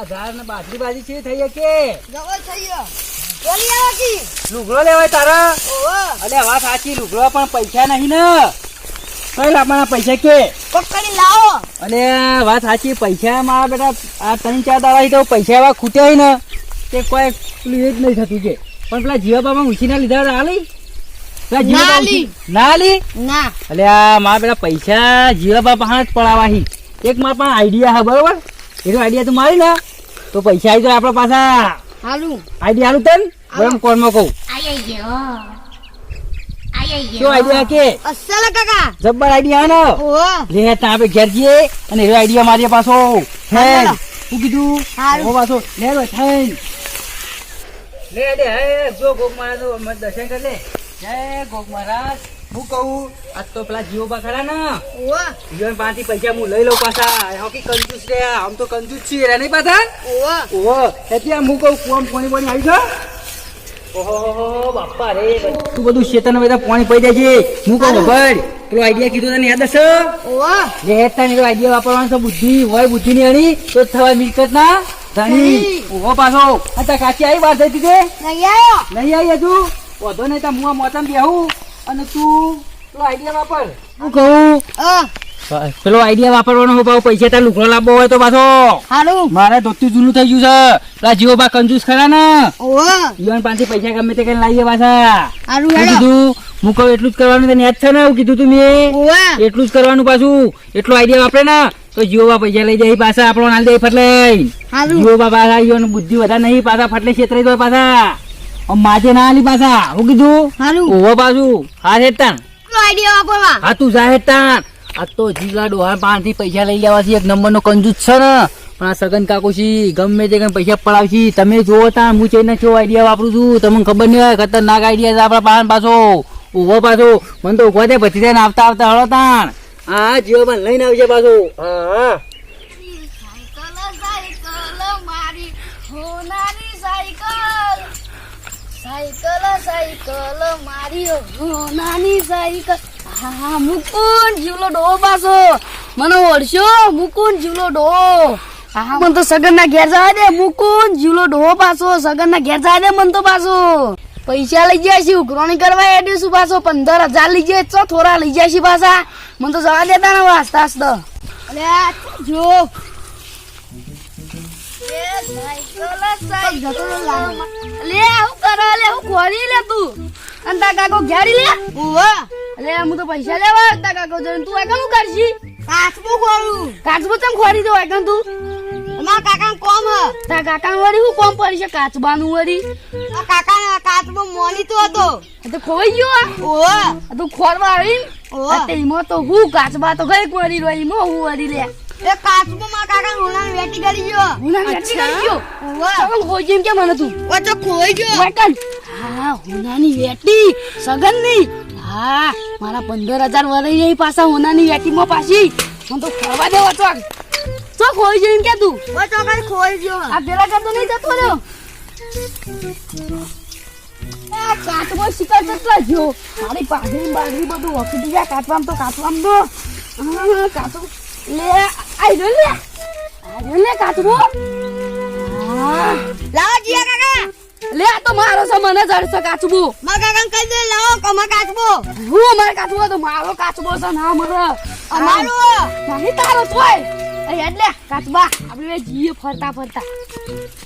આ ઝાડ ને બાજરી બાજી છે થઈ કે જવો થઈ બોલી આવો કી. લુગડો લેવાય તારા? ઓહો. અલે વાત સાચી લુગડો પણ પૈસા નહીં ને. કઈ લાવવાના પૈસા કે? પકડી લાવો. અને વાત સાચી પૈસા મારા બેટા આ ત્રણ ચાર દાડા તો પૈસા એવા ખૂટ્યા હોય ને તે કોઈ પેલું એ જ નહીં થતું છે પણ પેલા જીવાબામાં ઉછીના લીધા જીવાબા ના લી. ના લી ના. એટલે આ મારા બેટા પૈસા જીવાબા પાસે જ પડાવા એક મારા પણ આઈડિયા હા બરોબર? એનો આઈડિયા તું મારી ને તો પૈસા આવી જાય આપણા પાછા. હાલું. આઈડિયા હાલું તન? ગરમ કોણમાં કહું? આઈ ગયો. આઈ શું આઈડિયા કે? અસલ કાકા. જબ્બર આઈડિયા ને? લે ત્યાં આપણે ઘેર જઈએ અને એનો આઈડિયા મારીએ પાછો. થેન શું કીધું. ઓ પાછો. લે રો હે જો ગોગ મારા દર્શન કર લે. જય ગોગ મહારાજ હું કહું આજ તો પેલા જીવો ખરા ને. જીવન પાંચથી પૈસા હું લઈ લઉં પાછા. હોકી કંજૂસ રે આમ તો કંજૂસ છીએ રે નહીં પાછા? ઓહો એટલે હું કહું કુવામ પાણી પાણી આવી છે ઓહો બાપા રે. તું બધું શેતન બધા પાણી પડી જાય છે. હું કહું ભાઈ પેલો આઈડિયા કીધું તને યાદ હશે? જે હેતા આઈડિયા વાપરવાનો છે. બુદ્ધિ હોય બુદ્ધિ ની અણી તો જ થવાય મિલકત ના ધણી. ઓહો પાછો. અત્યારે કાચી આવી વાત થઈ છે નહીં આવ્યો. નહીં આવી હજુ? વધો નહીં તા મુઆ મોતમ બેહું. અને તું પેલો આઈડિયા વાપર. હું કહું? પેલો આઈડિયા વાપરવાનો હોય પાછો પૈસા તાર લુકડો લાવવો હોય તો પાછો. હાલું મારે ધોતું જૂનું થઈ ગયું છે. પેલા જીવો બા કંજૂસ ખરા ને. યુવાન પાંચથી પૈસા ગમે તે કઈ લાવીએ પાછા. હાલું હેડો. કીધું હું કહું એટલું જ કરવાનું તને યાદ છે ને એવું કીધું તું મેં. એટલું જ કરવાનું પાછું. એટલો આઈડિયા વાપરે ને તો જીવો બા પૈસા લઈ જાય પાછા આપણો નાલ દે ફટલે. જીઓ જીવો બા પાછા યુવાન બુદ્ધિ વધારે નહીં પાછા ફટલે છેતરાઈ દો પાછા. માજે ના આલી પાછા. હું કીધું? હાલું ઓવા પાછું. હા હેતાન આઈડિયા વાપરવા. હા તું જા હેતાન આ તો જીગા ડોહા પાંચથી પૈસા લઈ લેવાથી એક નંબરનો કંજૂસ છે ને. પણ આ સગન કાકો છી ગમે તે કઈ પૈસા પડાવશી. તમે જોવો તા હું ચઈને કેવો આઈડિયા વાપરું છું. તમને ખબર નહીં હોય ખતરનાક આઈડિયા છે આપણા પાન પાછો. ઊભો પાછો. મને તો ઊભો દે પછી આવતા આવતા હળો તાણ હા જીવો પણ લઈને આવજે પાછો. હા હા. સાયકલ સાયકલ મારી નાની સાયકલ. હા મુકુન જીવલો ડો પાછો. મને ઓળશો મુકુન જીવલો ડો. હા મને તો સગન ના ઘેર જવા દે મુકુન જીવલો ડો પાછો. સગન ના ઘેર જવા દે મને તો પાછો. પૈસા લઈ જાય છે ઉઘરાણી કરવા એડ્યું છું પાછો. પંદર હજાર લઈ જાય ચો થોડા લઈ જાય છે પાછા. મને તો જવા દેતા ને વાસ્તા અલે જો લે હું કરો લે હું ખોરી લે તું અને તા કાકો ઘેરી લે લે હું તો પૈસા લેવા તા કાકો જોઈને તું એકલું કરશી કાચબો ખોરું કાચબો ખોરી દો તું અમાર કાકા કોમ હ તા કાકા વરી હું કોમ પડી છે કાચબાનું વળી કાકા કાચબો મોની તો હતો તો ખોઈ ગયો ઓહ તું ખોરવા આવી ઓહ તેમાં તો હું કાચબા તો ગઈ કોરી રોઈ મો હું વળી લે એ કાચબો માં કાકા રોણાને વેટી કરી ગયો. હુના વેટી કરી ગયો? ઓવા સગન ખોઈ જેમ કે મને તું? ઓ તો ખોઈ ગયો. વેકન હા હોનાની વેટી. સગનની હા મારા પંદર હજાર વરાઈ રહી પાછા હોનાની મો પાછી. હું તો ફરવા દેવા ચોક. તો ખોઈ જઈને કે તું? ઓ તો કઈ ખોઈ ગયો. આ પેલા કરતો નહીં જતો રહ્યો? આ કાચમાં શિકાર કેટલા ગયો મારી પાઘડી બાઘડી બધું વખી દીધા. કાચવામાં તો કાચવામાં તો હા, કાચું લે આઈ લે. આઈ લે કાચબો. લાવો જીયા કાકા. લે આ તો મારો છે મને જડશે કાચબો. મા કાકા કહી દે લાવો કમા કાચબો. હું અમારે કાચબો તો મારો કાચબો છે ના મરે. અમારો. નહીં તારો તોય એ એટલે કાચબા. આપણે જીએ ફરતા ફરતા.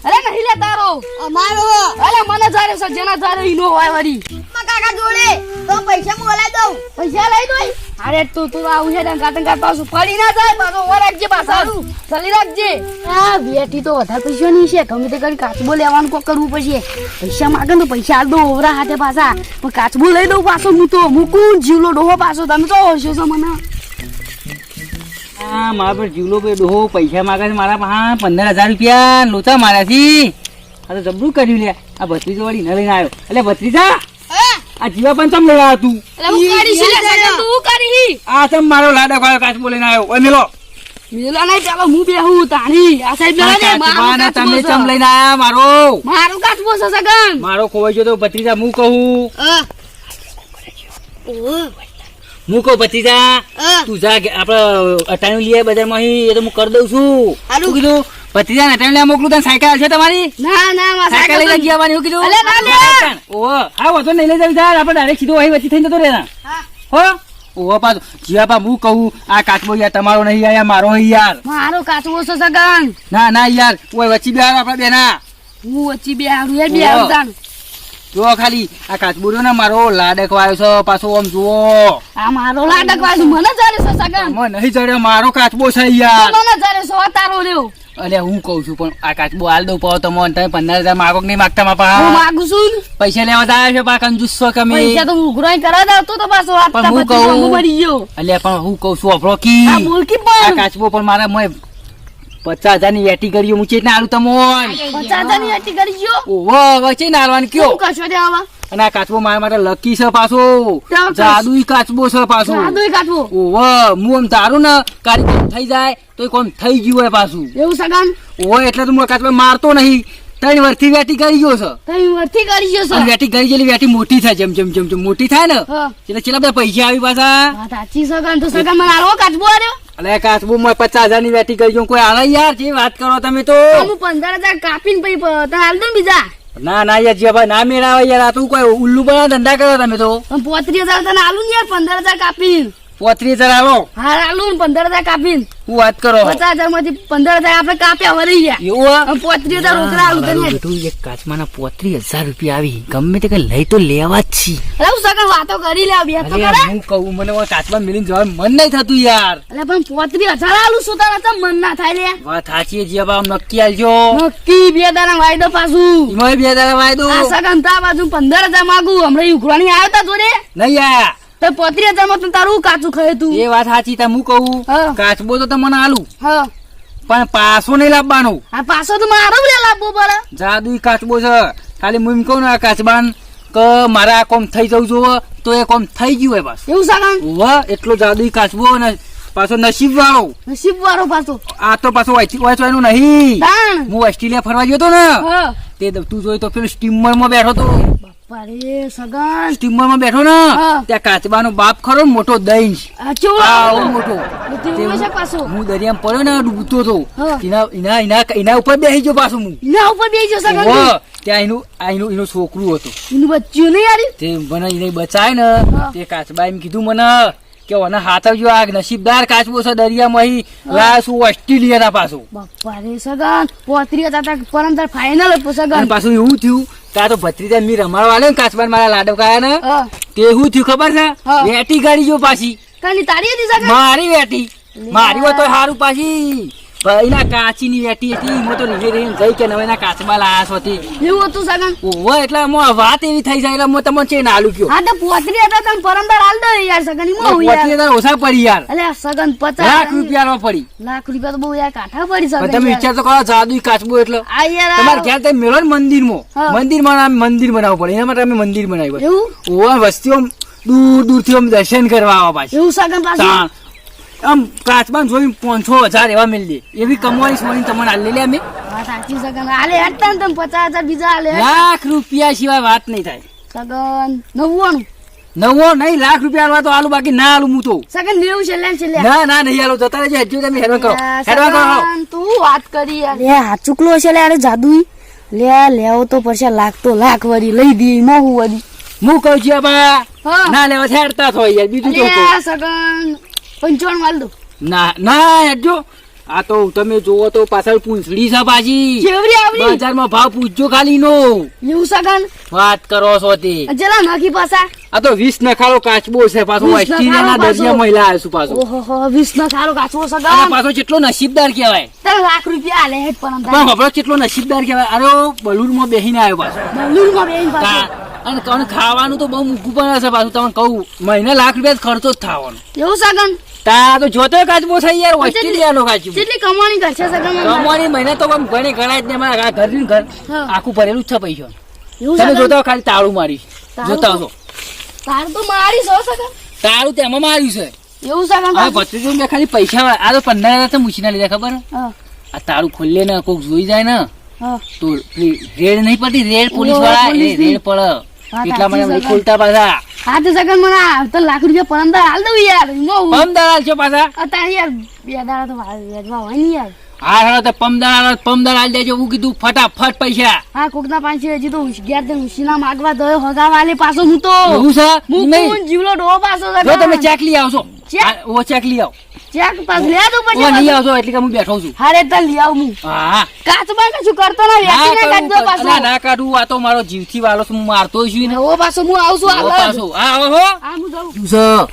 અરે નહીં લે તારો. અમારો. અરે મને જારે છે જેના જારે ઈનો હોય વળી. મા કાકા જોડે. તો પૈસા મોલાઈ દઉં. પૈસા લઈ દોય અરે તું તું આવું છે ને ગાતન કાત પાછું પડી ના જાય પાછો ઓર રાખજે પાછા. ચલી. રાખજે. આ બેટી તો વધારે પૈસા નહીં છે. ગમે તે કરી કાચબો લેવાનું કોક કરવું પડશે. પૈસા માગે તો પૈસા આલ દો ઓવરા હાથે પાછા. પણ કાચબો લઈ દઉં પાછો હું તો. મૂકું જીવલો ડોહો પાછો. તમે તો હોશો છો મને. હા મારા પર જીવલો ભાઈ ડોહો પૈસા માગે છે મારા પાસે. પંદર હજાર રૂપિયા લોચા મારાથી આ તો જબરું કર્યું લે. આ ભત્રીજો વાળી ન લઈને આવ્યો. એટલે ભત્રીજા હા આ જીવા પણ તમ લેવા હતું. તું કરી છે તું કરી આ તમ મારો લાડા ખાયો કાચ બોલીને આવ્યો. ઓય મેલો મેલા નહીં ચાલો હું બેહું તાણી. આ સાઈડ મેલા ને કાચબાને તમે ચમ છે. લઈને આયા મારો. મારું કાચ છે સગન. મારો ખોવાઈ ગયો તો ભત્રીજા હું કહું? હા હું કહું ભત્રીજા તું જા કે આપણે અટાણું લઈએ બજારમાં અહીં એ તો હું કરી દઉં છું. કીધું? ભત્રીજા ને ટ્રેન મોકલું તને સાયકલ છે તમારી? ના ના સાયકલ લઈ જઈ આવવાની એવું કીધું? ના હા વાંધો નહીં લઈ જવી જાય આપણે ડાયરેક્ટ સીધો અહીં વચ્ચે થઈને જતો રહેના હા. હો? ઓ પાછું જીવાપા હું કહું આ કાચબો યાર તમારો નહીં યાર મારો યાર. મારો કાચબો છે સગન. ના ના યાર ઓય વચ્ચે બે આપણે બેના. હું વચ્ચે બે આવું એ બે. આવું જો ખાલી આ કાચબો રહ્યો ને મારો લાડક વાયો છે પાછો આમ જુઓ. આ મારો લાડક વાળું મને ચાલે છે સગન. મને નહીં ચડ્યો મારો કાચબો છે યાર. મને ચાલે છે તારો રહ્યો. અલે હું કહું છું પણ આ કાચબો હાલ દઉં પાવ તમે તમે પંદર હજાર માગો કે નહીં માગતા હું માપા માગું છું પૈસા લેવા જાય છે પા કંજૂસ છો તમે? પૈસા તો હું ઉઘરાઈ કરા દઉં તો તો પાછો પણ હું કહું- મરી ગયો. અલ્યા પણ હું કહું છું અફરો કી. આ બોલકી આ પણ કાચબો પણ મારા મોય પચાસ હજારની વેટી કરી હું ચેતના આલું તમોન? પચાસ હજારની અટી કરી ગયો? ઓહો વચ્ચે ના આલવાનું કયો? કશો તે આવા? અને આ કાચબો મારા માટે લકી છે પાછો. જાદુઈ કાચબો છે પાછો. જાદુઈ કાચબો. ઓવ હું આમ તારું ને કાર્યક્રમ થઈ જાય તો કોમ થઈ ગયું હોય પાછું. એવું સગન ઓહો એટલે તો કાચબો મારતો નહીં. ત્રણ વર્ષથી વેટી કરી ગયો છે. ત્રણ વર્ષથી કરી ગયો છે? વેટી કરી જેલી વેટી મોટી થાય જેમ જેમ જેમ જેમ મોટી થાય ને એટલે ચેલા બધા પૈસા આવી પાછા. સાચી સગન તો સગન મને આલો કાચબો આર્યો અલે કાચબુ માં પચાસ હજારની વેટી કરી ગયો કોઈ આલે યાર જે વાત કરો તમે તો. હું પંદર હજાર કાપીને પછી તને દઉં બીજા. ના ના, યાર જીવાભાઈ ના મેળાવે યાર, આ તું કોઈ ઉલ્લુ બના ધંધા કરો તમે તો. પોત્રીસ હજાર તને આલું ને યાર, પંદર હજાર કાપીને. પોત્રીસ હજાર આવો હા આલુ ને પંદર હજાર કાપીને. હું વાત કરો પચાસ હજારમાંથી પંદર હજાર આપણે કાપ્યા વળી ગયા. એવું પોત્રીસ હજાર રોકડા આલુ તને બેટું એક કાચમાના પોત્રીસ હજાર રૂપિયા આવી. ગમે તે કઈ લઈ તો લેવા જ છી. અરે હું સગન વાતો કરી લે બે તો કરે. હું કહું મને કાચમાં મિલીને જવાનું મન નહીં થતું યાર. એટલે પણ પોત્રીસ હજાર આલુ શું તારા તો મન ના થાય લે. વાત સાચી જીવાબા આમ નક્કી આલજો. નક્કી બે દાડા વાયદો પાછું. એમાં બે દાડા વાયદો. આ સગન તા બાજુ પંદર હજાર માંગુ. હમણાં ઉઘરાણી આવ્યો તા જોડે. નહીં યાર તો પોત્રીસ હજારમાં તું તારું કાચું ખાય તું? એ વાત સાચી તા હું કહું? હા. કાચબો તો તમને આલું. હા. પણ પાસો નહીં લાવવાનો. આ પાસો તો મારો લે લાવવો પડે. જાદુઈ કાચબો છે. ખાલી હું એમ કહું ને આ કાચબાન કે મારે આ કોમ થઈ જવું જોવો તો એ કોમ થઈ ગયું હોય બસ. એવું સગન વાહ એટલો જાદુ કાચબો ને પાછો નસીબ વાળો નસીબ વાળો પાછો. આ તો પાછો વાંચો એનું નહીં. હું ઓસ્ટ્રેલિયા ફરવા ગયો તો ને હા. તે તું જોઈ તો પેલું સ્ટીમરમાં બેઠો તો. બાપા સગન સ્ટીમરમાં બેઠો ને હા. બાપ ખરો મોટો દહીં? મોટો. દરિયામાં પડ્યો ને ડૂબતો તો. એના એના એના એના ઉપર બેસી ગયો પાછો હું. એના ઉપર બેસી ગયો સગન ત્યાં એનું એનું એનું છોકરું હતું. એનું બચ્યું નહીં યાર? તે મને એને બચાય ને તે કાચબા એમ કીધું મને કે ઓને હાથ આવજો આ નસીબદાર કાચબો છે દરિયામાં અહીં ઓસ્ટ્રેલિયા ના પાછું. બાપા રે સગન પોત્રીસ હતા પરંતર ફાઇનલ સગન. પાછું એવું થયું કે તો ભત્રીજા મી રમાડવા ને કાચબા મારા લાડો કાયા ને તે શું થયું ખબર છે? વેટી ગાડી જો પાછી. તારી હતી સગન? મારી વેટી. મારી હોય તો સારું પાછી. ભાઈના કાચીની વેટી હતી હું તો નીચે રહીને જઈ કે નવેના કાચબા લાયા છો હતી એવું હતું સગન ઓહો એટલે આમાં વાત એવી થઈ જાય એટલે હું તમને ચેન નાલું ગયો હા તો પોતરી હતા તને પરંતર હાલ દો યાર સગન એમાં હું યાર. પોત્રીસ હજાર ઓછા પડી યાર. અલે સગન પચાસ લાખ રૂપિયા પડી. લાખ રૂપિયા તો બહુ યાર કાઠા પડી સગન તમે વિચાર તો કરો જાદુ કાચબો એટલે. આ યાર તમાર ઘેર તે મેળો ને મંદિરમાં. હા. મંદિરમાં મંદિર બનાવવું પડે એના માટે અમે મંદિર બનાવ્યું એવું? ઓવા વસ્તીઓ દૂર દૂરથી આમ દર્શન કરવા આવા પાછી. એવું સગન પાછું. આમ કાચબાન જોઈ પાંચસો હજાર એવા મિલ એવી કમાણી સોની તમને આલેલી અમે. વાત સાચી સગન. આલે હેડતા ને તમે પચાસ હજાર બીજા આલે લાખ રૂપિયા સિવાય વાત નહીં થાય. સગન નવ્વાણું. નવો નહીં લાખ રૂપિયા આલવા તો આલુ બાકી ના આલુ હું તો. સગન નેવું છે લે છે ના ના નહીં આલો. જતા રહેજો હજુ તમે હેરવા કરો હેરવા કરો તું વાત કરી યાર. લે આ ચૂકલો છે લે અરે જાદુ લે લેવો તો પડશે લાખ તો લાખ વરી લઈ દી માં હું વરી. હું કહું છું બા ના લેવા હેડતા થોય યાર બીજું તો સગન. પંચાવન માલ દો. ના ના હેડજો. આ તો તમે જોવો તો પાછળ પૂંછડી છે પાછી બજારમાં ભાવ પૂછજો ખાલી નો. એવું સગન વાત કરો છો તે. જરા નાખી પાછા. આ તો વીસ નખાળો કાચબો છે પાછો વસ્તીના ઓસ્ટ્રેલિયાના દરિયા મહિલા આવે છું પાછો. ઓહો વીસ ના કાચબો સગન પાછો કેટલો નસીબદાર કહેવાય. તારે લાખ રૂપિયા આલે હેડ પણ હબળો કેટલો નસીબદાર કહેવાય. અરે બલૂરમાં બેસીને આવ્યો પાછો. બલૂનમાં બેહીને પાછો. અને અને ખાવાનું તો બહુ મૂકવું પણ હશે પાછું તમને કહું મહિને લાખ રૂપિયા ખર્ચો જ થવાનો. એવું સગન તા તો જોતો કાચબો છે યાર ઓસ્ટ્રેલિયાનો કાચબો કેટલી કમાણી કરશે સગન કમાણી મહિને તો આમ ઘણી ગણાય જ ને મારા ઘરથી ઘર આખું ભરેલું જ છે પૈસો. તમે જોતા ખાલી તાળું મારી. જોતા તો- હશો. તો મારી છો સગન તાળું તેમાં માર્યું છે. એવું સગન હા ભત્રીજો મેં ખાલી પૈસા આ તો પંદર હજાર તો મૂછીના લીધા ખબર? હા. આ તાળું ખોલે ને કોક જોઈ જાય ને તો રેડ નહીં પડતી? રેડ પોલીસવાળા રેડ પડે હા, એટલા મને ખોલતા પાછા? હા તો સગન મને? આ લાખ રૂપિયા પર અંદર હાલ દઉં યાર. એમાં હું પમ છો પાછા? અત્યારે યાર બે દાડા તો વેચવા હોય ને યાર. હા હેડો તો પમદાર પમદાર આલી દેજો. હું કીધું ફટાફટ પૈસા. હા કોકના પાંચસો હજી તો ઉશીના માગવા દયો હગા વાલે પાછો હું તો. હું જીવલો ડો પાછો જો તમે ચેક લઈ આવશો. ચેક? ઓ ચેક લઈ આવ. ચેક પાસ લે દો ઓ પછી. આવજો એટલે કે હું બેઠો છું. હારે તો લઈ આવું હું. હા. કાચમાં કશું કરતો ના ના વેચીને કાઢ દો પાછો. ના, ના કાઢું આ તો મારો જીવથી વાલો છું હું મારતો છું ને ઓ પાછો હું આવું છું ઓ પાછો આ આવો હો. આ હું જાઉં. શું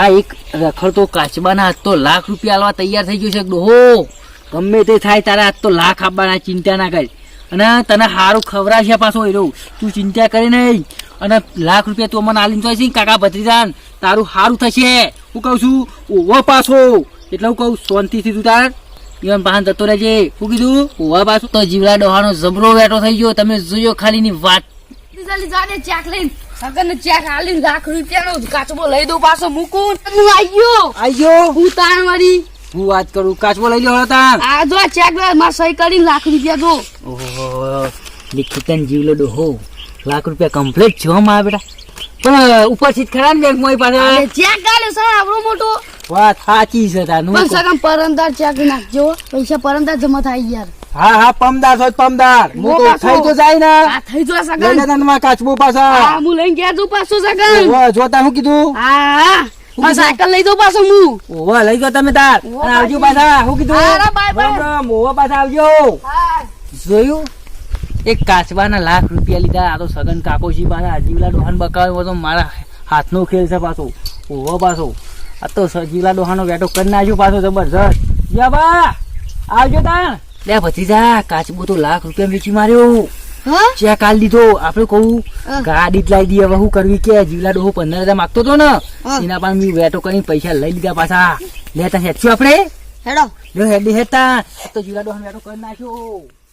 આ એક રખડતો કાચબાના હાથ તો લાખ રૂપિયા આલવા તૈયાર થઈ ગયો છે ડોહો. ગમે તે થાય તારા હાથ તો લાખ આપવાના ચિંતા ના કરી. અને તને સારું ખવડાવશે પાછો એ રહું તું ચિંતા કરી નહીં. અને લાખ રૂપિયા તું મને આલીને તો છે કાકા ભત્રીજાન. તારું સારું થશે. હું કહું છું ઓવો પાછો. એટલે હું કહું શાંતિથી તું તાર. ઈવન પાહન જતો રહેજે. શું કીધું ઓવા પાછો. તો જીવડા ડોહાનો જબરો વેટો થઈ ગયો. તમે જોયો ખાલીની વાત. જલ્દી જાને ચેક લઈને. સગન ચેક આલી લાખ રૂપિયાનો કાચબો લઈ દઉં પાછો મૂકું. હું આઈ ગયો આયો હું તાણ મારી હું વાત કરું કાચબો લઈ લો તા આ જો ચેક ચેકમાં સહી કરીને લાખ રૂપિયા દો. ઓહો લિખિતન જીવલો ડોહો. લાખ રૂપિયા કમ્પ્લીટ છે માં બેટા. પણ ઉપસ્થિત ખરા ને બેંક મોય પાસે ચેક ગાલે સર આપણો મોટો. વાત સાચી છે તાનું પણ સગમ પરમદાર ચેક નાખજો પૈસા પરમદાર જમા થાય યાર. હા હા પમદાર છો પમદાર. હું તો થઈ તો જાય ને. આ થઈ જો સગમ લેતા માં કાચબો હા પાછા. હું લઈને ગયા તું પાછો સગમ ઓ જોતા હું કીધું? હા હા. સાયકલ લઈ દઉં પાછો હું. ઓવા લઈ ગયો તમે તાર. આવજો પાછા. હું કીધું? હા. રામ રામ ઓવા પાછા આવજો. હા. જોયું? એક કાચબાના લાખ રૂપિયા લીધા. આ તો સગન કાકોજી પાસે જીવલા ડોહાન બકાવ્યો તો મારા હાથનો ખેલ છે પાછો. ઓહો પાછો. આ તો સજીવલા ડોહાનો વેટો કરી નાખ્યો પાછો જબરજસ્ત. યા બા! આવજો તાણ. લે ભત્રીજા કાચબો તો લાખ રૂપિયા વેચી માર્યો. ચેક આલ દીધો આપણે કહું ગાડી જ લાવી દઈએ હવે શું કરવી કે? જીવલા ડોહો પંદર હજાર માગતો હતો ને. એના પાસે મેં વેટો કરીને પૈસા લઈ લીધા પાછા. લેતા હેડશું આપણે? હેડો. હેડી હેતા તો જીવલા ડોહાનો વેટો કરી નાખ્યો.